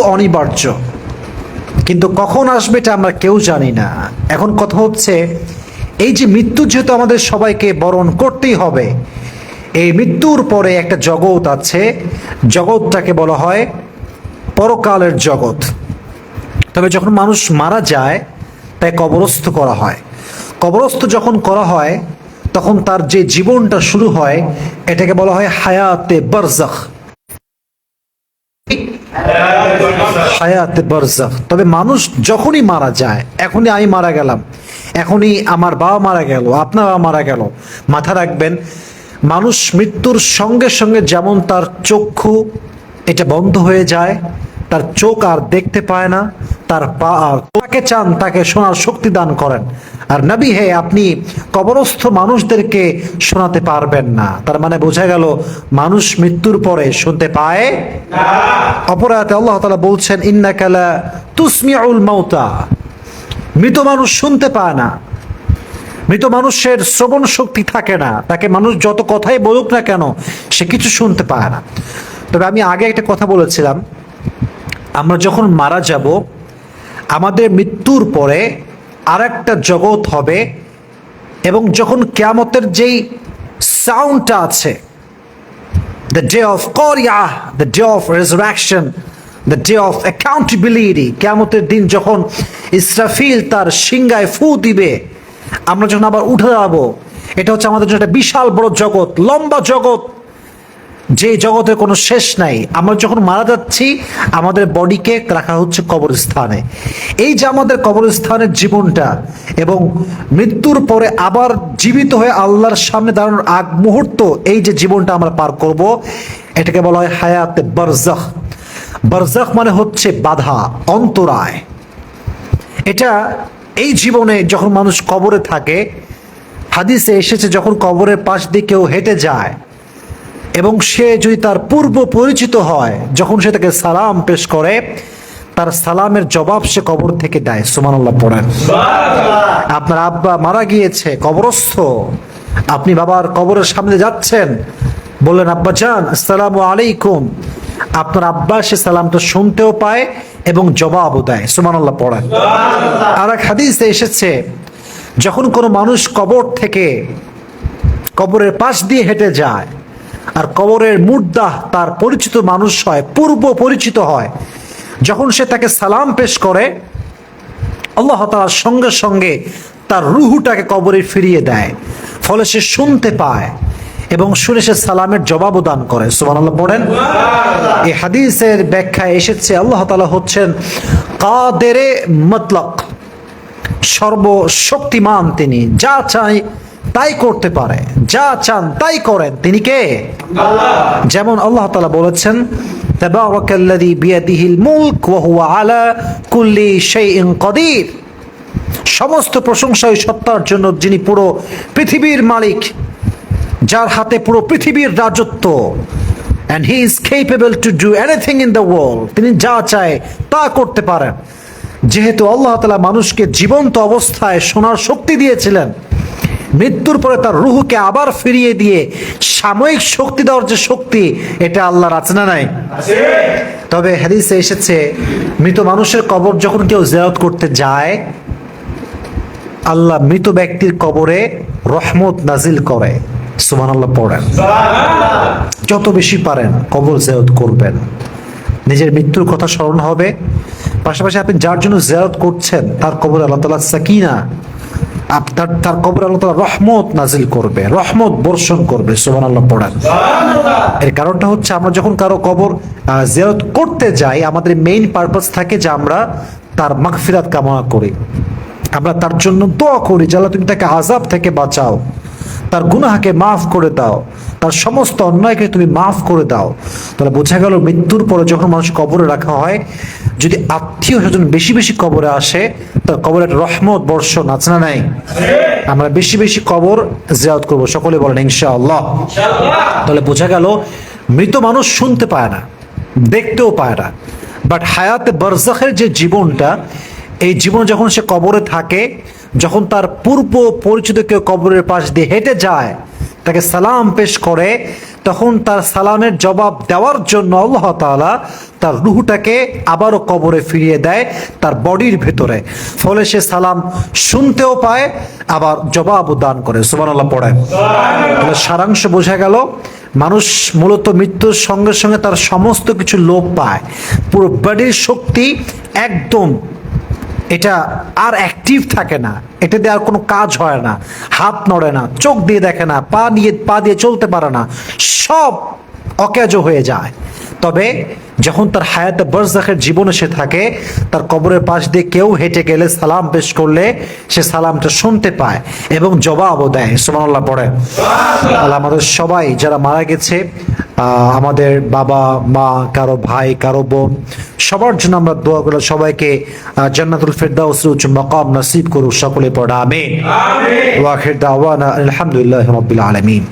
অনিবার্য। কিন্তু কখন আসবে এটা আমরা কেউ জানি না। এখন কথা হচ্ছে, এই যে মৃত্যু যেহেতু আমাদের সবাইকে বরণ করতেই হবে, এই মৃত্যুর পরে একটা জগৎ আছে। জগৎটাকে বলা হয় পরকালের জগৎ। তবে যখন মানুষ মারা যায় তাই কবরস্থ করা হয়। কবরস্থ যখন করা হয়, তখন তার যে জীবনটা শুরু হয়, এটাকে বলা হয় হায়াতে বারজাখ। হায়াতে বারজাখ তবে মানুষ যখনই মারা যায়, এখনই আমি মারা গেলাম। এখনই আমার বাবা মারা গেল, আপনার বাবা মারা গেল। মাথা রাখবেন, মানুষ মৃত্যুর সঙ্গে সঙ্গে যেমন তার চক্ষু এটা বন্ধ হয়ে যায়, তার চোখ আর দেখতে পায় না তার তাকে চান, তাকে শোনার শক্তি দান করেন। আর নবী হে, আপনি কবরস্থ মানুষদেরকে শোনাতে পারবেন না। তার মানে বোঝা গেল, মানুষ মৃত্যুর পরে শুনতে পায় অপরাধে আল্লাহ তালা বলছেন ইন্নাকালা তুসমিউল মাউতা। মৃত মানুষ শুনতে পায় না। মৃত মানুষের শ্রবণ শক্তি থাকে না। তাকে মানুষ যত কথাই বলুক না কেন, সে কিছু শুনতে পায় না। তবে আমি আগে একটা কথা বলেছিলাম। আমরা যখন মারা যাব আমাদের মৃত্যুর পরে আর একটা জগৎ হবে এবং যখন কেয়ামতের যেই সাউন্ডটা আছে the day of Qari'ah, the day of resurrection, the day of accountability কেয়ামতের দিন যখন ইসরাফিল তার সিংগায় ফু দিবে আমরা যখন আবার উঠে যাব এটা হচ্ছে আমাদের জন্য একটা বিশাল বড় জগৎ লম্বা জগৎ। যে জগতের কোনো শেষ নাই, আমরা যখন মারা যাচ্ছি, আমাদের বডিকে রাখা হচ্ছে কবরস্থানে। এই যে আমাদের কবরস্থানের জীবনটা এবং মৃত্যুর পরে আবার জীবিত হয়ে আল্লাহর সামনে দাঁড়ানোর আগ মুহূর্ত, এই যে জীবনটা আমরা পার করব, এটাকে বলা হয় হায়াতে বারজাখ বারজাখ মানে হচ্ছে বাধা, অন্তরায়। এটা এই জীবনে যখন মানুষ কবরে থাকে, হাদিসে এসেছে যখন কবরের পাশ দিয়ে কেউ হেঁটে যায় এবং সে যদি তার পূর্ব পরিচিত হয় যখন সে তাকে সালাম পেশ করে তার সালামের জবাব সে কবর থেকে দেয়। সুমানাল্লাহ পড়েন। আপনার আব্বা মারা গিয়েছে কবরস্থ। আপনি বাবার কবরের সামনে যাচ্ছেন। বললেন আব্বা যান আসসালামু আলাইকুম। আপনার আব্বা সে সালামটা শুনতেও পায় এবং জবাবও দেয়। সুমানাল্লাহ পড়েন। আর এক হাদিসে এসেছে যখন কোনো মানুষ কবর থেকে কবরের পাশ দিয়ে হেঁটে যায় আর কবরের মুর্দাহ তার পরিচিত মানুষ হয় পূর্ব পরিচিত হয়। যখন সে তাকে সালাম পেশ করে আল্লাহ তাআলা সঙ্গে সঙ্গে তার রুহুটাকে কবরে ফিরিয়ে দেয়। ফলে সে শুনতে পায় এবং শুনে সে সালামের জবাবও দান করে। সুবহানাল্লাহ পড়েন? এই হাদিসের ব্যাখ্যায় এসেছে আল্লাহ তালা হচ্ছেন কাদেরে মতলক। সর্বশক্তিমান তিনি যা চাই তাই করতে পারে। যা চান তাই করেন। তিনি কে? যেমন আল্লাহ তালা বলেছেন তাবারাকাল্লাযী বিয়াদিহিল মুলক ওয়া হুয়া আলা কুল্লি শাইইন কাদির। সমস্ত প্রশংসা ওই সত্তার জন্য যিনি পুরো পৃথিবীর মালিক যার হাতে পুরো পৃথিবীর রাজত্ব and he is capable to do anything in the world তিনি যা চায় তা করতে পারেন। যেহেতু আল্লাহ তালা মানুষকে জীবন্ত অবস্থায় শোনার শক্তি দিয়েছিলেন মৃত্যুর পরে তার রুহুকে আবার ফিরিয়ে দিয়ে সাময়িক শক্তি দেওয়ার যে শক্তি এটা আল্লাহর আছে না নাই? তবে হাদিসে এসেছে মৃত মানুষের কবর যখন কেউ জিয়ারত করতে যায় আল্লাহ মৃত ব্যক্তির কবরে রহমত নাজিল করে। সুমান আল্লাহ পড়েন যত বেশি পারেন কবর জিয়ারত করবেন। নিজের মৃত্যুর কথা স্মরণ হবে। পাশাপাশি আপনি যার জন্য জিয়ারত করছেন তার কবর আল্লাহ তালা সাকিনা আপনার তার কবর আল্লাহ তালা রহমত নাজিল করবে রহমত বর্ষণ করবে সোহান আল্লাহ পড়ান এর কারণটা হচ্ছে আমরা যখন কারও কবর জেরত জিয়ারত করতে যাই আমাদের মেইন পারপাস থাকে যে আমরা তার মাগফিরাত কামনা করি। আমরা তার জন্য দোয়া করি যে আল্লাহ তুমি তাকে আজাব থেকে বাঁচাও। তার গুনাহাকে মাফ করে দাও। তার সমস্ত অন্যায়কে তুমি মাফ করে দাও। তাহলে বোঝা গেল মৃত্যুর পরে যখন মানুষ কবরে রাখা হয়, যদি আত্মীয় স্বজন বেশি বেশি কবরে আসে, তার কবরে একটা রহমত, বর্ষণ আছে না নাই? আমরা বেশি বেশি কবর জিয়ারত করব। সকলে বলেন, ইনশাআল্লাহ। তাহলে বোঝা গেল মৃত মানুষ শুনতে পায় না, দেখতেও পায় না। বাট হায়াতে বারজাখের যে জীবনটা, এই জীবন যখন সে কবরে থাকে যখন তার পূর্ব পরিচিত কেউ কবরের পাশ দিয়ে হেঁটে যায়, তাকে সালাম পেশ করে, তখন তার সালামের জবাব দেওয়ার জন্য আল্লাহ তাআলা তার রুহটাকে আবারও কবরে ফিরিয়ে দেয় তার বডির ভেতরে। ফলে সে সালাম শুনতেও পায়, আবার জবাবও দান করে। সুবহানাল্লাহ পড়ে তাহলে সারাংশ বোঝা গেল, মানুষ মূলত মৃত্যুর সঙ্গে সঙ্গে তার সমস্ত কিছু লোপ পায়। পুরো বডির শক্তি একদম এটা আর অ্যাক্টিভ থাকে না। এটা দিয়ে আর কোনো কাজ হয় না। হাত নড়ে না, চোখ দিয়ে দেখে না, পা দিয়ে পা দিয়ে চলতে পারে না। সব অকেজ হয়ে যায়। তবে যখন তার হায়াতে বরজাখের জীবনে সে থাকে তার কবরের পাশ দিয়ে কেউ হেঁটে গেলে সালাম পেশ করলে সে সালামটা শুনতে পায় এবং জবাবও দেয়। সুমানাল্লাহ পড়ে। আল্লাহ আমাদের সবাই যারা মারা গেছে আমাদের বাবা মা কারও ভাই কারও বোন সবার জন্য আমরা দোয়া করলে সবাইকে জান্নাতুল ফেরদাউস উচ্চ মকাম নসিব করুক সকলে পড়া আমিন। ওয়াখির দাওয়ানা আলহামদুলিল্লাহ রাব্বিল আলামিন।